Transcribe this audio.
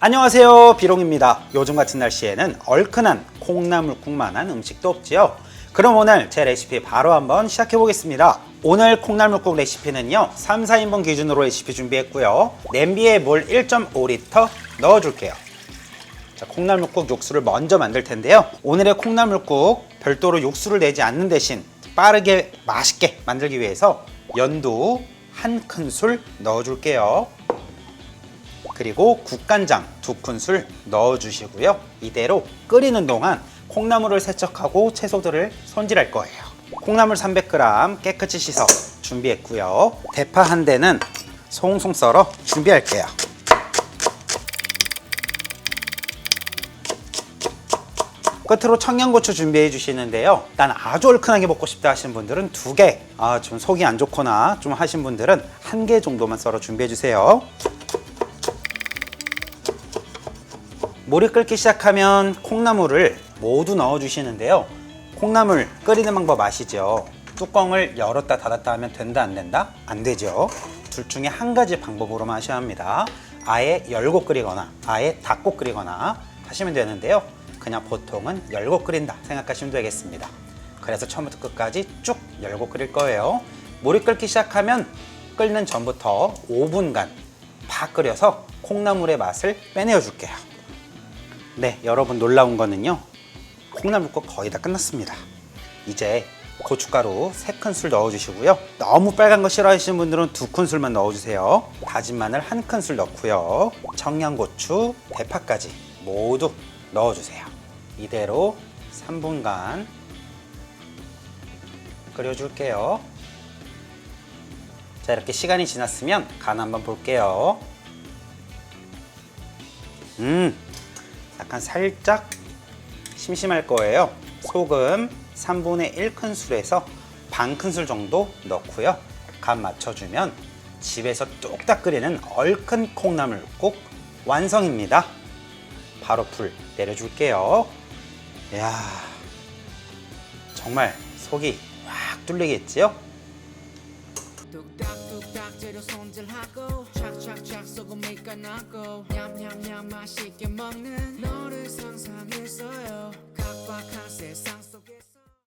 안녕하세요. 비롱입니다. 요즘 같은 날씨에는 얼큰한 콩나물국만한 음식도 없지요. 그럼 오늘 제 레시피 바로 한번 시작해 보겠습니다. 오늘 콩나물국 레시피는요 3, 4인분 기준으로 레시피 준비했고요. 냄비에 물 1.5리터 넣어줄게요. 자, 콩나물국 육수를 먼저 만들 텐데요. 오늘의 콩나물국 별도로 육수를 내지 않는 대신 빠르게 맛있게 만들기 위해서 연두 한 큰술 넣어줄게요 그리고 국간장 두 큰술 넣어주시고요. 이대로 끓이는 동안 콩나물을 세척하고 채소들을 손질할 거예요. 콩나물 300g 깨끗이 씻어 준비했고요. 대파 한 대는 송송 썰어 준비할게요. 끝으로 청양고추 준비해 주시는데요. 난 아주 얼큰하게 먹고 싶다 하시는 분들은 두 개, 아, 좀 속이 안 좋거나 좀 하신 분들은 한 개 정도만 썰어 준비해 주세요. 물이 끓기 시작하면 콩나물을 모두 넣어 주시는데요. 콩나물 끓이는 방법 아시죠? 뚜껑을 열었다 닫았다 하면 된다 안 된다? 안 되죠. 둘 중에 한 가지 방법으로만 하셔야 합니다. 아예 열고 끓이거나 아예 닫고 끓이거나 하시면 되는데요. 그냥 보통은 열고 끓인다 생각하시면 되겠습니다. 그래서 처음부터 끝까지 쭉 열고 끓일 거예요. 물이 끓기 시작하면 끓는 전부터 5분간 팍 끓여서 콩나물의 맛을 빼내어 줄게요. 네, 여러분 놀라운 거는요. 콩나물국 거의 다 끝났습니다. 이제 고춧가루 3큰술 넣어주시고요. 너무 빨간 거 싫어하시는 분들은 2큰술만 넣어주세요. 다진 마늘 1큰술 넣고요. 청양고추, 대파까지 모두 넣어주세요. 이대로 3분간 끓여줄게요. 자, 이렇게 시간이 지났으면 간 한번 볼게요. 음, 약간 살짝 심심할 거예요. 소금 3분의 1큰술에서 반 큰술 정도 넣고요. 간 맞춰주면 집에서 뚝딱 끓이는 얼큰 콩나물국 완성입니다. 바로 불 내려줄게요. 이야, 정말 속이 확 뚫리겠지요? 재료 손질하고 착착착 소금이 까나고 냠냠냠 맛있게 먹는 너를 상상했어요. 각박한 세상 속에서